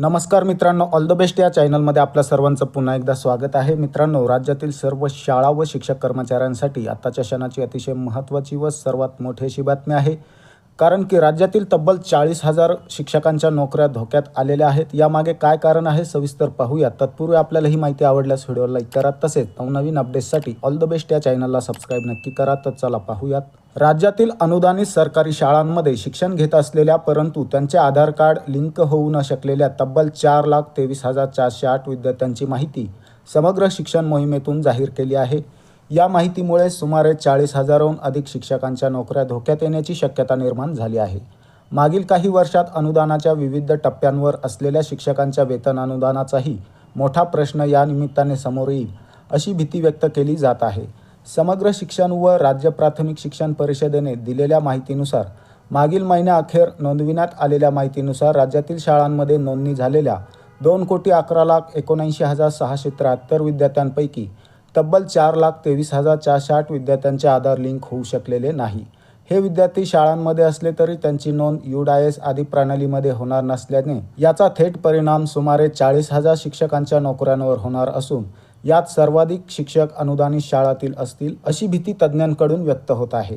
नमस्कार मित्रांनो all the best या चॅनलमध्ये आपल्या सर्वांचं पुन्हा एकदा स्वागत आहे. मित्रांनो राज्यातील सर्व शाळा व शिक्षक कर्मचाऱ्यांसाठी आत्ताच्या क्षणाची अतिशय महत्त्वाची व सर्वात मोठी अशी बातमी आहे. कारण की राज्यातील तब्बल चाळीस हजार शिक्षकांच्या नोकऱ्या धोक्यात आलेल्या आहेत. यामागे काय कारण आहे सविस्तर पाहूया. तत्पूर्वी आपल्याला ही माहिती आवडल्यास व्हिडिओ लाईक करा. तसेच नवनवीन अपडेट्ससाठी ऑल द बेस्ट या चॅनलला सबस्क्राईब नक्की करा. तर चला पाहूयात. राज्यातील अनुदानित सरकारी शाळांमध्ये शिक्षण घेत असलेल्या परंतु त्यांचे आधार कार्ड लिंक होऊ न शकलेल्या तब्बल चार लाख तेवीस हजार चारशे आठ विद्यार्थ्यांची माहिती समग्र शिक्षण मोहिमेतून जाहीर केली आहे. या माहितीमुळे सुमारे चाळीस हजारहून अधिक शिक्षकांच्या नोकऱ्या धोक्यात येण्याची शक्यता निर्माण झाली आहे. मागील काही वर्षात अनुदानाच्या विविध टप्प्यांवर असलेल्या शिक्षकांच्या वेतन अनुदानाचाही मोठा प्रश्न या निमित्ताने समोर येईल अशी भीती व्यक्त केली जात आहे. समग्र शिक्षण व राज्य प्राथमिक शिक्षण परिषदेने दिलेल्या माहितीनुसार मागील महिन्याअखेर नोंदविण्यात आलेल्या माहितीनुसार राज्यातील शाळांमध्ये नोंदणी झालेल्या दोन कोटी अकरा लाख एकोणऐंशी हजार सहाशे त्र्याहत्तर विद्यार्थ्यांपैकी तब्बल चार लाख तेवीस हजार चारशे आठ विद्यार्थ्यांचे आधार लिंक होऊ शकलेले नाही. हे विद्यार्थी शाळांमध्ये असले तरी त्यांची नोंद युडायस आदी प्रणालीमध्ये होणार नसल्याने याचा थेट परिणाम सुमारे चाळीस हजार शिक्षकांच्या नोकऱ्यांवर होणार असून यात सर्वाधिक शिक्षक अनुदानित शाळातील असतील अशी भीती तज्ज्ञांकडून व्यक्त होत आहे.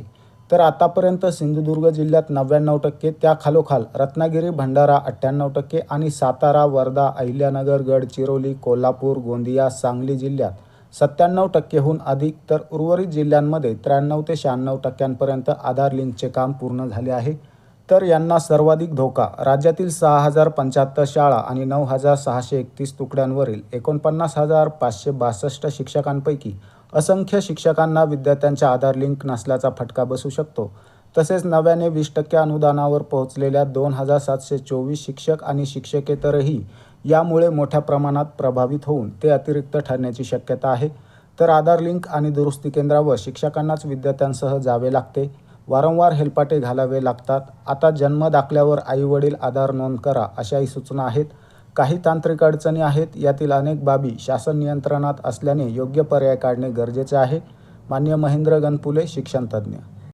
तर आतापर्यंत सिंधुदुर्ग जिल्ह्यात नव्याण्णव टक्के त्या खालोखाल रत्नागिरी भंडारा अठ्ठ्याण्णव टक्के आणि सातारा वर्धा अहिल्यानगर गडचिरोली कोल्हापूर गोंदिया सांगली जिल्ह्यात सत्त्याण्णव टक्केहून अधिक तर उर्वरित जिल्ह्यांमध्ये त्र्याण्णव ते शहाण्णव टक्क्यांपर्यंत आधार लिंकचे काम पूर्ण झाले आहे. तर यांना सर्वाधिक धोका. राज्यातील सहा हजार पंच्याहत्तर शाळा आणि नऊ हजार सहाशे एकतीस तुकड्यांवरील एकोणपन्नास हजार पाचशे बासष्ट शिक्षकांपैकी असंख्य शिक्षकांना विद्यार्थ्यांच्या आधार लिंक नसल्याचा फटका बसू शकतो. तसेच नव्याने वीस टक्के अनुदानावर पोहोचलेल्या दोन हजार सातशे चोवीस शिक्षक आणि शिक्षकेतरही यामुळे मोठ्या प्रमाणात प्रभावित होऊन ते अतिरिक्त ठरण्याची शक्यता आहे. तर आधार लिंक आणि दुरुस्ती केंद्रावर शिक्षकांनाच विद्यार्थ्यांसह जावे लागते. वारंवार हेलपाटे घालावे लागतात. आता जन्म दाखल्यावर आईवडील आधार नोंद करा अशाही सूचना आहेत. काही तांत्रिक अडचणी आहेत. यातील अनेक बाबी शासन नियंत्रणात असल्याने योग्य पर्याय काढणे गरजेचे आहे. मान्य महेंद्र गणपुले शिक्षणतज्ज्ञ